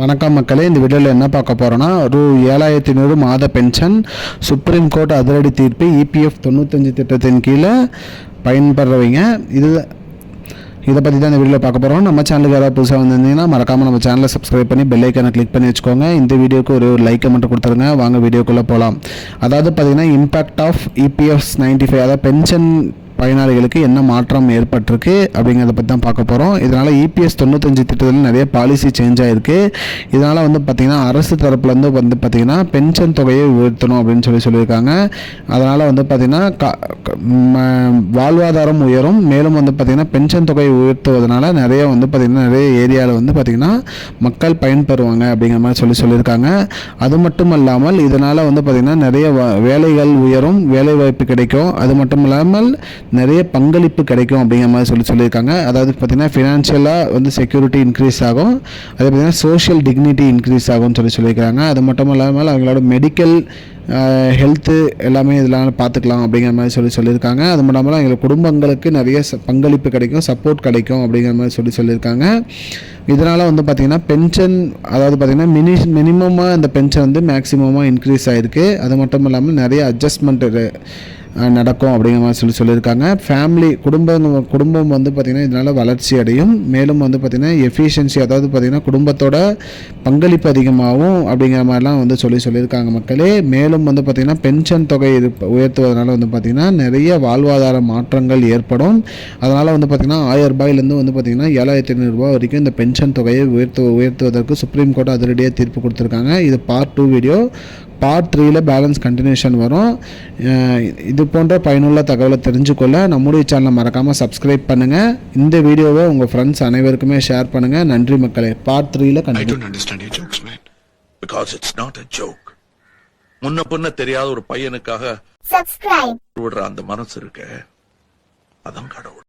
வணக்கம் மக்களே இந்த வீடியோவில் என்ன பார்க்க போகிறோன்னா ரூ. ஏழாயிரத்தி நூறு மாத பென்ஷன் சுப்ரீம் கோர்ட் அதிரடி தீர்ப்பு இபிஎஃப் தொண்ணூத்தஞ்சு திட்டத்தின் கீழே பயன்படுறவங்க இது இதை பற்றி தான் இந்த வீடியோவில் பார்க்க போகிறோம் நம்ம சேனலுக்கு யாராவது புதுசாக வந்திருந்தீங்கன்னா மறக்காமல் நம்ம சேனலை சப்ஸ்கிரைப் பண்ணி பெல் ஐக்கனை கிளிக் பண்ணி வச்சுக்கோங்க. இந்த வீடியோக்கு ஒரு லைக்கை மட்டும் கொடுத்துருங்க. வாங்க வீடியோக்குள்ளே போகலாம் அதாவது பார்த்தீங்கன்னா impact of EPFs ninety five அதாவது பென்ஷன் பயனாளிகளுக்கு என்ன மாற்றம் ஏற்பட்டிருக்கு அப்படிங்கிறத பற்றி தான் பார்க்க போகிறோம் இதனால் இபிஎஸ் தொண்ணூத்தஞ்சு திட்டத்தில் நிறைய பாலிசி சேஞ்ச் ஆகிருக்கு இதனால் வந்து பார்த்திங்கன்னா அரசு தரப்புலேருந்து வந்து பார்த்திங்கன்னா பென்ஷன் தொகையை உயர்த்தணும் அப்படின்னு சொல்லி சொல்லியிருக்காங்க. அதனால் வந்து பார்த்திங்கன்னா க- ம- வாழ்வாதாரம் உயரும். மேலும் வந்து பார்த்திங்கன்னா பென்ஷன் தொகையை உயர்த்துவதனால நிறைய வந்து பார்த்திங்கன்னா நிறைய ஏரியாவில் வந்து பார்த்திங்கன்னா மக்கள் பயன்பெறுவாங்க அப்படிங்கிற மாதிரி சொல்லி சொல்லியிருக்காங்க. அது மட்டும் இல்லாமல் இதனால் வந்து பார்த்திங்கன்னா நிறைய வ- வேலைகள் உயரும் வேலைவாய்ப்பு கிடைக்கும். அது மட்டும் இல்லாமல் நிறைய பங்களிப்பு கிடைக்கும் அப்படிங்கிற மாதிரி சொல்லி சொல்லியிருக்காங்க. அதாவது பார்த்திங்கன்னா ஃபினான்ஷியலாக வந்து செக்யூரிட்டி இன்க்ரீஸ் ஆகும். அதே பார்த்திங்கன்னா சோஷியல் டிக்னிட்டி இன்க்ரீஸ் ஆகும்னு சொல்லி சொல்லியிருக்காங்க. அது மட்டும் இல்லாமல் அவங்களோட மெடிக்கல் ஹெல்த்து எல்லாமே இதெல்லாம் பார்த்துக்கலாம் அப்படிங்கிற மாதிரி சொல்லி சொல்லியிருக்காங்க. அது மட்டும் இல்லாமல் எங்கள் குடும்பங்களுக்கு நிறைய பங்களிப்பு கிடைக்கும் சப்போர்ட் கிடைக்கும் அப்படிங்கிற மாதிரி சொல்லி சொல்லியிருக்காங்க. இதனால் வந்து பார்த்திங்கன்னா பென்ஷன் அதாவது பார்த்திங்கன்னா மினி மினிமமாக இந்த பென்ஷன் வந்து மேக்ஸிமமாக இன்க்ரீஸ் ஆகிருக்கு அது மட்டும் இல்லாமல் நிறைய அட்ஜஸ்ட்மெண்ட் நடக்கும் அப்படிங்கிற மாதிரி சொல்லி சொல்லியிருக்காங்க. ஃபேமிலி குடும்பம் குடும்பம் வந்து பார்த்திங்கன்னா இதனால் வளர்ச்சி அடையும். மேலும் வந்து பார்த்திங்கன்னா எஃபிஷியன்சி அதாவது பார்த்திங்கன்னா குடும்பத்தோட பங்களிப்பு அதிகமாகும் அப்படிங்கிற மாதிரிலாம் வந்து சொல்லி சொல்லியிருக்காங்க மக்களே. மேலும் வந்து பார்த்திங்கன்னா பென்ஷன் தொகை இருப்ப- உயர்த்துவதனால வந்து பார்த்திங்கன்னா நிறைய வாழ்வாதார மாற்றங்கள் ஏற்படும். அதனால் வந்து பார்த்திங்கன்னா ஆயிரம் ரூபாயிலேருந்து வந்து பார்த்திங்கன்னா ஏழாயிரத்தி ஐநூறுரூவா வரைக்கும் இந்த பென்ஷன் தொகையை உயர்த்து உயர்த்துவதற்கு சுப்ரீம் கோர்ட் அதிரடியாக தீர்ப்பு கொடுத்துருக்காங்க. இது பார்ட் டூ வீடியோ பார்ட் த்ரீல பேலன்ஸ் கண்டினியூஷன் வரும் இது போன்ற பயனுள்ள தகவலை தெரிஞ்சுக்கொள்ள நம்முடைய சேனலை மறக்காமல் சப்ஸ்கிரைப் பண்ணுங்கள் இந்த வீடியோவை உங்கள் ஃப்ரெண்ட்ஸ் அனைவருக்குமே ஷேர் பண்ணுங்கள் நன்றி மக்களே பார்ட் த்ரீல I continue don't understand your jokes, man. Because it's not a joke. முன்ன பின்ன தெரியாத ஒரு பையனுக்காக subscribe. விடுற அந்த மனசு இருக்க அதான் கடவுள்